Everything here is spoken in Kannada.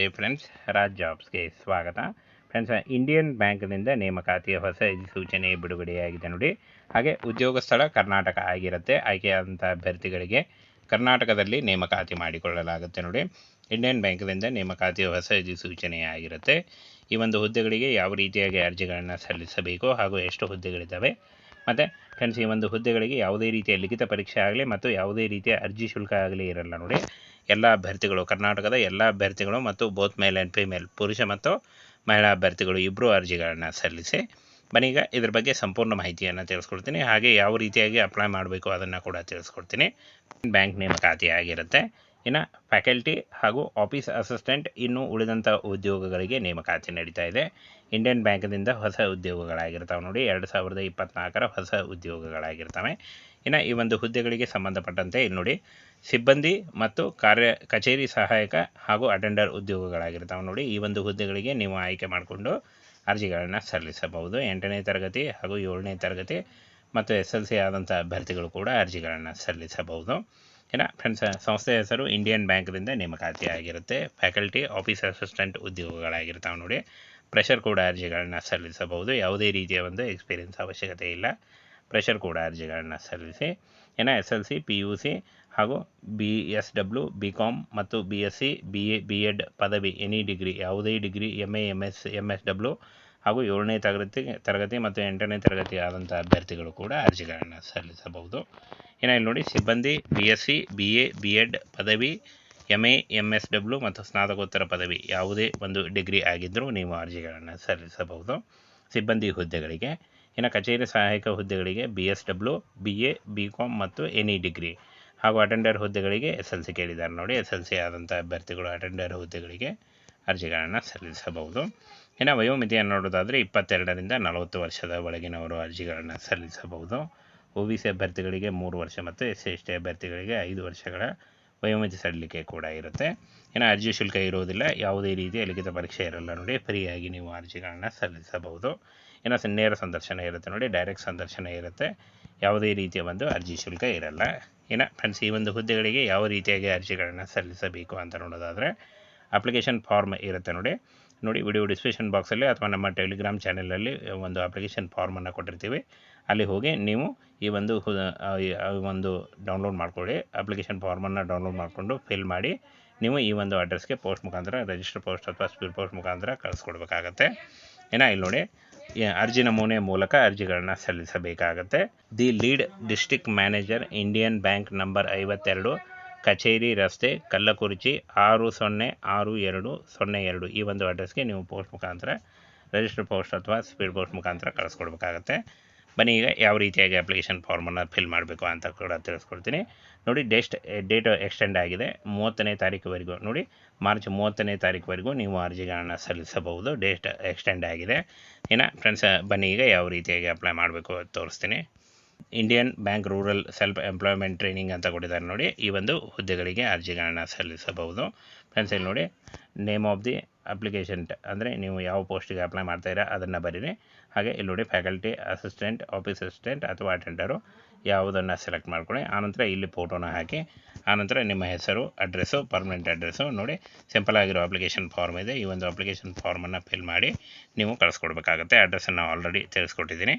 ಹೇ ಫ್ರೆಂಡ್ಸ್ ರಾಜ್ ಜಾಬ್ಸ್ಗೆ ಸ್ವಾಗತ. ಫ್ರೆಂಡ್ಸ್ ಇಂಡಿಯನ್ ಬ್ಯಾಂಕ್ನಿಂದ ನೇಮಕಾತಿಯ ಹೊಸ ಸೂಚನೆ ಬಿಡುಗಡೆಯಾಗಿದೆ ನೋಡಿ. ಹಾಗೆ ಉದ್ಯೋಗ ಸ್ಥಳ ಕರ್ನಾಟಕ ಆಗಿರುತ್ತೆ. ಆಯ್ಕೆಯಾದಂಥ ಅಭ್ಯರ್ಥಿಗಳಿಗೆ ಕರ್ನಾಟಕದಲ್ಲಿ ನೇಮಕಾತಿ ಮಾಡಿಕೊಳ್ಳಲಾಗುತ್ತೆ ನೋಡಿ. ಇಂಡಿಯನ್ ಬ್ಯಾಂಕ್ನಿಂದ ನೇಮಕಾತಿಯ ಹೊಸ ಸೂಚನೆ ಆಗಿರುತ್ತೆ. ಈ ಒಂದು ಹುದ್ದೆಗಳಿಗೆ ಯಾವ ರೀತಿಯಾಗಿ ಅರ್ಜಿಗಳನ್ನು ಸಲ್ಲಿಸಬೇಕು ಹಾಗೂ ಎಷ್ಟು ಹುದ್ದೆಗಳಿದ್ದಾವೆ? ಮತ್ತು ಫ್ರೆಂಡ್ಸ್ ಈ ಒಂದು ಹುದ್ದೆಗಳಿಗೆ ಯಾವುದೇ ರೀತಿಯ ಲಿಖಿತ ಪರೀಕ್ಷೆ ಆಗಲಿ ಮತ್ತು ಯಾವುದೇ ರೀತಿಯ ಅರ್ಜಿ ಶುಲ್ಕ ಆಗಲಿ ಇರಲ್ಲ ನೋಡಿ. ಎಲ್ಲ ಅಭ್ಯರ್ಥಿಗಳು, ಕರ್ನಾಟಕದ ಎಲ್ಲ ಅಭ್ಯರ್ಥಿಗಳು ಮತ್ತು ಬೋತ್ ಮೇಲ್ ಆ್ಯಂಡ್ ಫಿಮೇಲ್ ಪುರುಷ ಮತ್ತು ಮಹಿಳಾ ಅಭ್ಯರ್ಥಿಗಳು ಇಬ್ಬರು ಅರ್ಜಿಗಳನ್ನು ಸಲ್ಲಿಸಿ. ಬನ್ನೀಗ ಇದ್ರ ಬಗ್ಗೆ ಸಂಪೂರ್ಣ ಮಾಹಿತಿಯನ್ನು ತಿಳಿಸ್ಕೊಡ್ತೀನಿ. ಹಾಗೆ ಯಾವ ರೀತಿಯಾಗಿ ಅಪ್ಲೈ ಮಾಡಬೇಕು ಅದನ್ನು ಕೂಡ ತಿಳಿಸ್ಕೊಡ್ತೀನಿ. ಬ್ಯಾಂಕ್ ನೇಮಕಾತಿ ಆಗಿರುತ್ತೆ ಇನ್ನು ಫ್ಯಾಕಲ್ಟಿ ಹಾಗೂ ಆಫೀಸ್ ಅಸಿಸ್ಟೆಂಟ್ ಇನ್ನು ಉಳಿದಂಥ ಉದ್ಯೋಗಗಳಿಗೆ ನೇಮಕಾತಿ ನಡೀತಾ ಇದೆ. ಇಂಡಿಯನ್ ಬ್ಯಾಂಕ್ನಿಂದ ಹೊಸ ಉದ್ಯೋಗಗಳಾಗಿರ್ತಾವೆ ನೋಡಿ. ಎರಡು ಸಾವಿರದ ಇಪ್ಪತ್ನಾಲ್ಕರ ಹೊಸ ಉದ್ಯೋಗಗಳಾಗಿರ್ತವೆ. ಇನ್ನು ಈ ಒಂದು ಹುದ್ದೆಗಳಿಗೆ ಸಂಬಂಧಪಟ್ಟಂತೆ ಇಲ್ಲಿ ನೋಡಿ, ಸಿಬ್ಬಂದಿ ಮತ್ತು ಕಾರ್ಯ, ಕಚೇರಿ ಸಹಾಯಕ ಹಾಗೂ ಅಟೆಂಡರ್ ಉದ್ಯೋಗಗಳಾಗಿರ್ತಾವೆ ನೋಡಿ. ಈ ಒಂದು ಹುದ್ದೆಗಳಿಗೆ ನೀವು ಆಯ್ಕೆ ಮಾಡಿಕೊಂಡು ಅರ್ಜಿಗಳನ್ನು ಸಲ್ಲಿಸಬಹುದು. ಎಂಟನೇ ತರಗತಿ ಹಾಗೂ ಏಳನೇ ತರಗತಿ ಮತ್ತು ಎಸ್ ಎಲ್ ಸಿ ಆದಂಥ ಅಭ್ಯರ್ಥಿಗಳು ಕೂಡ ಅರ್ಜಿಗಳನ್ನು ಸಲ್ಲಿಸಬಹುದು. ಇನ್ನು ಫ್ರೆಂಡ್ಸ್, ಸಂಸ್ಥೆಯ ಹೆಸರು ಇಂಡಿಯನ್ ಬ್ಯಾಂಕ್ದಿಂದ ನೇಮಕಾತಿ ಆಗಿರುತ್ತೆ ಫ್ಯಾಕಲ್ಟಿ ಆಫೀಸ್ ಅಸಿಸ್ಟೆಂಟ್ ಉದ್ಯೋಗಗಳಾಗಿರ್ತಾವೆ ನೋಡಿ. ಪ್ರೆಷರ್ ಕೂಡ ಅರ್ಜಿಗಳನ್ನ ಸಲ್ಲಿಸಬಹುದು. ಯಾವುದೇ ರೀತಿಯ ಒಂದು ಎಕ್ಸ್ಪೀರಿಯನ್ಸ್ ಅವಶ್ಯಕತೆ ಇಲ್ಲ. ಪ್ರೆಷರ್ ಕೂಡ ಅರ್ಜಿಗಳನ್ನು ಸಲ್ಲಿಸಿ. ಇನ್ನು S L C, P U C ಹಾಗೂ B S W, B com ಮತ್ತು B S C, B A, B Ed ಪದವಿ, ಎನಿ ಡಿಗ್ರಿ, ಯಾವುದೇ degree M A M S M S W ಹಾಗೂ ಏಳನೇ ತರಗತಿ ತರಗತಿ ಮತ್ತು ಎಂಟನೇ ತರಗತಿ ಆದಂಥ ಅಭ್ಯರ್ಥಿಗಳು ಕೂಡ ಅರ್ಜಿಗಳನ್ನು ಸಲ್ಲಿಸಬಹುದು. ಏನ ಇಲ್ಲಿ ನೋಡಿ, ಸಿಬ್ಬಂದಿ, B S C, B A, B Ed ಪದವಿ M A M S W ಮತ್ತು ಸ್ನಾತಕೋತ್ತರ ಪದವಿ ಯಾವುದೇ ಒಂದು ಡಿಗ್ರಿ ಆಗಿದ್ದರೂ ನೀವು ಅರ್ಜಿಗಳನ್ನು ಸಲ್ಲಿಸಬಹುದು. ಸಿಬ್ಬಂದಿ ಹುದ್ದೆಗಳಿಗೆ, ಇನ್ನು ಕಚೇರಿ ಸಹಾಯಕ ಹುದ್ದೆಗಳಿಗೆ B S W B A B com ಮತ್ತು ಎನಿ ಡಿಗ್ರಿ ಹಾಗೂ ಅಟೆಂಡರ್ ಹುದ್ದೆಗಳಿಗೆ ಎಸ್ ಎಲ್ ಸಿ ಕೇಳಿದ್ದಾರೆ ನೋಡಿ. ಎಸ್ ಎಲ್ ಸಿ ಆದಂಥ ಅಭ್ಯರ್ಥಿಗಳು ಅಟೆಂಡರ್ ಹುದ್ದೆಗಳಿಗೆ ಅರ್ಜಿಗಳನ್ನು ಸಲ್ಲಿಸಬಹುದು. ಇನ್ನು ವಯೋಮಿತಿಯನ್ನು ನೋಡೋದಾದರೆ ಇಪ್ಪತ್ತೆರಡರಿಂದ ನಲವತ್ತು ವರ್ಷದ ಒಳಗಿನವರು ಅರ್ಜಿಗಳನ್ನು ಸಲ್ಲಿಸಬಹುದು. ಒ ಬಿ ಸಿ ಅಭ್ಯರ್ಥಿಗಳಿಗೆ ಮೂರು ವರ್ಷ ಮತ್ತು ಎಸ್ ಸಿ ಎಸ್ ಟಿ ಅಭ್ಯರ್ಥಿಗಳಿಗೆ ಐದು ವರ್ಷಗಳ ವಯೋಮಿತಿ ಸಡಿಲಿಕೆ ಕೂಡ ಇರುತ್ತೆ. ಇನ್ನು ಅರ್ಜಿ ಶುಲ್ಕ ಇರುವುದಿಲ್ಲ. ಯಾವುದೇ ರೀತಿಯ ಲಿಖಿತ ಪರೀಕ್ಷೆ ಇರಲ್ಲ ನೋಡಿ. ಫ್ರೀಯಾಗಿ ನೀವು ಅರ್ಜಿಗಳನ್ನು ಸಲ್ಲಿಸಬಹುದು. ಇನ್ನು ನೇರ ಸಂದರ್ಶನ ಇರುತ್ತೆ ನೋಡಿ. ಡೈರೆಕ್ಟ್ ಸಂದರ್ಶನ ಇರುತ್ತೆ. ಯಾವುದೇ ರೀತಿಯ ಒಂದು ಅರ್ಜಿ ಶುಲ್ಕ ಇರಲ್ಲ. ಇನ್ನು ಫ್ರೆಂಡ್ಸ್, ಈ ಒಂದು ಹುದ್ದೆಗಳಿಗೆ ಯಾವ ರೀತಿಯಾಗಿ ಅರ್ಜಿಗಳನ್ನು ಸಲ್ಲಿಸಬೇಕು ಅಂತ ನೋಡೋದಾದರೆ, ಅಪ್ಲಿಕೇಶನ್ ಫಾರ್ಮ್ ಇರುತ್ತೆ ನೋಡಿ. ನೋಡಿ ವಿಡಿಯೋ ಡಿಸ್ಕ್ರಿಪ್ಷನ್ ಬಾಕ್ಸಲ್ಲಿ ಅಥವಾ ನಮ್ಮ ಟೆಲಿಗ್ರಾಮ್ ಚಾನಲಲ್ಲಿ ಒಂದು ಅಪ್ಲಿಕೇಶನ್ ಫಾರ್ಮನ್ನು ಕೊಟ್ಟಿರ್ತೀವಿ. ಅಲ್ಲಿ ಹೋಗಿ ನೀವು ಈ ಒಂದು ಒಂದು ಡೌನ್ಲೋಡ್ ಮಾಡ್ಕೊಳ್ಳಿ. ಅಪ್ಲಿಕೇಶನ್ ಫಾರ್ಮನ್ನು ಡೌನ್ಲೋಡ್ ಮಾಡಿಕೊಂಡು ಫಿಲ್ ಮಾಡಿ ನೀವು ಈ ಒಂದು ಅಡ್ರೆಸ್ಗೆ ಪೋಸ್ಟ್ ಮುಖಾಂತರ ರಿಜಿಸ್ಟರ್ ಪೋಸ್ಟ್ ಅಥವಾ ಸ್ಪೀಡ್ ಪೋಸ್ಟ್ ಮುಖಾಂತರ ಕಳಿಸ್ಕೊಡ್ಬೇಕಾಗತ್ತೆ. ಏನ ಇಲ್ಲಿ ನೋಡಿ ಅರ್ಜಿ ನಮೂನೆ ಮೂಲಕ ಅರ್ಜಿಗಳನ್ನು ಸಲ್ಲಿಸಬೇಕಾಗತ್ತೆ. The lead district manager Indian bank number ಐವತ್ತೆರಡು ಕಚೇರಿ, ರಸ್ತೆ, ಕಲ್ಲಕುರ್ಚಿ, ಆರು ಸೊನ್ನೆ, ಆರು ಎರಡು, ಸೊನ್ನೆ ಎರಡು ಈ ಒಂದು ಅಡ್ರೆಸ್ಗೆ ನೀವು ಪೋಸ್ಟ್ ಮುಖಾಂತರ ರಿಜಿಸ್ಟರ್ ಪೋಸ್ಟ್ ಅಥವಾ ಸ್ಪೀಡ್ ಪೋಸ್ಟ್ ಮುಖಾಂತರ ಕಳಿಸ್ಕೊಡ್ಬೇಕಾಗತ್ತೆ. ಬನ್ನಿ ಈಗ ಯಾವ ರೀತಿಯಾಗಿ ಅಪ್ಲಿಕೇಶನ್ ಫಾರ್ಮನ್ನು ಫಿಲ್ ಮಾಡಬೇಕು ಅಂತ ಕೂಡ ತಿಳಿಸ್ಕೊಡ್ತೀನಿ. ನೋಡಿ ಡೇಸ್ಟ್ ಡೇಟ್ ಎಕ್ಸ್ಟೆಂಡ್ ಆಗಿದೆ. ಮೂವತ್ತನೇ ತಾರೀಕುವರೆಗೂ ನೋಡಿ, ಮಾರ್ಚ್ ಮೂವತ್ತನೇ ತಾರೀಕುವರೆಗೂ ನೀವು ಅರ್ಜಿಗಳನ್ನು ಸಲ್ಲಿಸಬಹುದು. ಡೇಟ್ ಎಕ್ಸ್ಟೆಂಡ್ ಆಗಿದೆ. ಇನ್ನು ಫ್ರೆಂಡ್ಸ್ ಬನ್ನಿ ಈಗ ಯಾವ ರೀತಿಯಾಗಿ ಅಪ್ಲೈ ಮಾಡಬೇಕು ತೋರಿಸ್ತೀನಿ. Indian bank rural self employment training ಅಂತ ಕೊಟ್ಟಿದ್ದಾರೆ ನೋಡಿ. ಈ ಒಂದು ಹುದ್ದೆಗಳಿಗೆ ಅರ್ಜಿಗಳನ್ನು ಸಲ್ಲಿಸಬಹುದು. ಫ್ರೆಂಡ್ಸ್ ಇಲ್ಲಿ ನೋಡಿ ನೇಮ್ ಆಫ್ ದಿ ಅಪ್ಲಿಕೇಶನ್ ಅಂದರೆ ನೀವು ಯಾವ ಪೋಸ್ಟಿಗೆ ಅಪ್ಲೈ ಮಾಡ್ತಾ ಇರೋ ಅದನ್ನು ಬರೀರಿ. ಹಾಗೆ ಇಲ್ಲಿ ನೋಡಿ ಫ್ಯಾಕಲ್ಟಿ ಅಸಿಸ್ಟೆಂಟ್ ಆಫೀಸ್ ಅಸಿಸ್ಟೆಂಟ್ ಅಥವಾ ಅಟೆಂಡರು ಯಾವುದನ್ನು ಸೆಲೆಕ್ಟ್ ಮಾಡ್ಕೊಳ್ಳಿ. ಆನಂತರ ಇಲ್ಲಿ ಫೋಟೋನ ಹಾಕಿ. ಆನಂತರ ನಿಮ್ಮ ಹೆಸರು ಅಡ್ರೆಸ್ಸು ಪರ್ಮನೆಂಟ್ ಅಡ್ರೆಸ್ಸು ನೋಡಿ. ಸಿಂಪಲ್ ಆಗಿರೋ ಅಪ್ಲಿಕೇಶನ್ ಫಾರ್ಮ್ ಇದೆ. ಈ ಒಂದು ಅಪ್ಲಿಕೇಶನ್ ಫಾರ್ಮನ್ನು ಫಿಲ್ ಮಾಡಿ ನೀವು ಕಳಿಸ್ಕೊಡ್ಬೇಕಾಗತ್ತೆ. ಅಡ್ರೆಸ್ಸನ್ನು ಆಲ್ರೆಡಿ ತಿಳಿಸ್ಕೊಟ್ಟಿದ್ದೀನಿ.